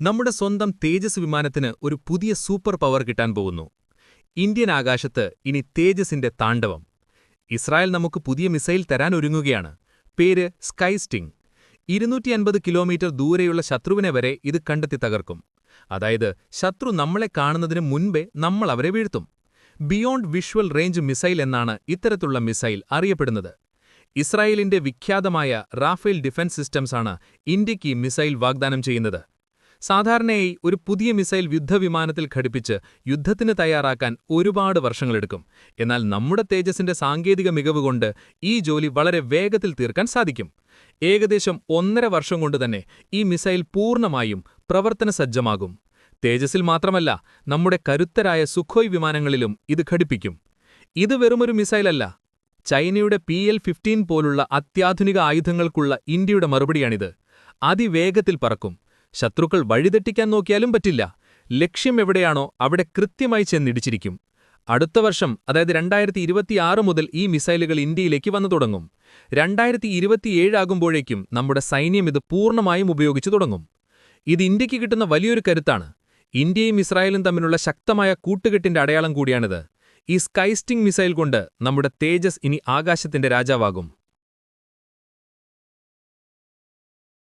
നമ്മുടെ സ്വന്തം തേജസ് വിമാനത്തിന് ഒരു പുതിയ സൂപ്പർ പവർ കിട്ടാൻ പോകുന്നു. ഇന്ത്യൻ ആകാശത്ത് ഇനി തേജസിന്റെ താണ്ഡവം. ഇസ്രായേൽ നമുക്ക് പുതിയ മിസൈൽ തരാൻ ഒരുങ്ങുകയാണ്. പേര് സ്കൈസ്റ്റിംഗ് ഇരുന്നൂറ്റി അൻപത് കിലോമീറ്റർ ദൂരെയുള്ള ശത്രുവിനെ വരെ ഇത് കണ്ടെത്തി തകർക്കും. അതായത് ശത്രു നമ്മളെ കാണുന്നതിന് മുൻപേ നമ്മൾ അവരെ വീഴ്ത്തും. ബിയോണ്ട് വിഷ്വൽ റേഞ്ച് മിസൈൽ എന്നാണ് ഇത്തരത്തിലുള്ള മിസൈൽ അറിയപ്പെടുന്നത്. ഇസ്രായേലിന്റെ വിഖ്യാതമായ റാഫേൽ ഡിഫൻസ് സിസ്റ്റംസാണ് ഇന്ത്യയ്ക്ക് ഈ മിസൈൽ വാഗ്ദാനം ചെയ്യുന്നത്. സാധാരണയായി ഒരു പുതിയ മിസൈൽ യുദ്ധവിമാനത്തിൽ ഘടിപ്പിച്ച് യുദ്ധത്തിന് തയ്യാറാക്കാൻ ഒരുപാട് വർഷങ്ങളെടുക്കും. എന്നാൽ നമ്മുടെ തേജസിന്റെ സാങ്കേതിക മികവ് കൊണ്ട് ഈ ജോലി വളരെ വേഗത്തിൽ തീർക്കാൻ സാധിക്കും. ഏകദേശം ഒന്നര വർഷം കൊണ്ട് തന്നെ ഈ മിസൈൽ പൂർണമായും പ്രവർത്തനസജ്ജമാകും. തേജസിൽ മാത്രമല്ല നമ്മുടെ കരുത്തരായ സുഖോയ് വിമാനങ്ങളിലും ഇത് ഘടിപ്പിക്കും. ഇത് വെറുമൊരു മിസൈലല്ല. ചൈനയുടെ പി എൽ ഫിഫ്റ്റീൻ പോലുള്ള അത്യാധുനിക ആയുധങ്ങൾക്കുള്ള ഇന്ത്യയുടെ മറുപടിയാണിത്. അതിവേഗത്തിൽ പറക്കും. ശത്രുക്കൾ വഴിതെറ്റിക്കാൻ നോക്കിയാലും പറ്റില്ല. ലക്ഷ്യം എവിടെയാണോ അവിടെ കൃത്യമായി ചെന്നിടിച്ചിരിക്കും. അടുത്ത വർഷം അതായത് രണ്ടായിരത്തി ഇരുപത്തിയാറ് മുതൽ ഈ മിസൈലുകൾ ഇന്ത്യയിലേക്ക് വന്നു തുടങ്ങും. രണ്ടായിരത്തി ഇരുപത്തിയേഴ് ആകുമ്പോഴേക്കും നമ്മുടെ സൈന്യം ഇത് പൂർണമായും ഉപയോഗിച്ചു തുടങ്ങും. ഇത് ഇന്ത്യയ്ക്ക് കിട്ടുന്ന വലിയൊരു കരുത്താണ്. ഇന്ത്യയും ഇസ്രായേലും തമ്മിലുള്ള ശക്തമായ കൂട്ടുകെട്ടിന്റെ അടയാളം കൂടിയാണിത്. ഈ സ്കൈസ്റ്റിംഗ് മിസൈൽ കൊണ്ട് നമ്മുടെ തേജസ് ഇനി ആകാശത്തിന്റെ രാജാവാകും.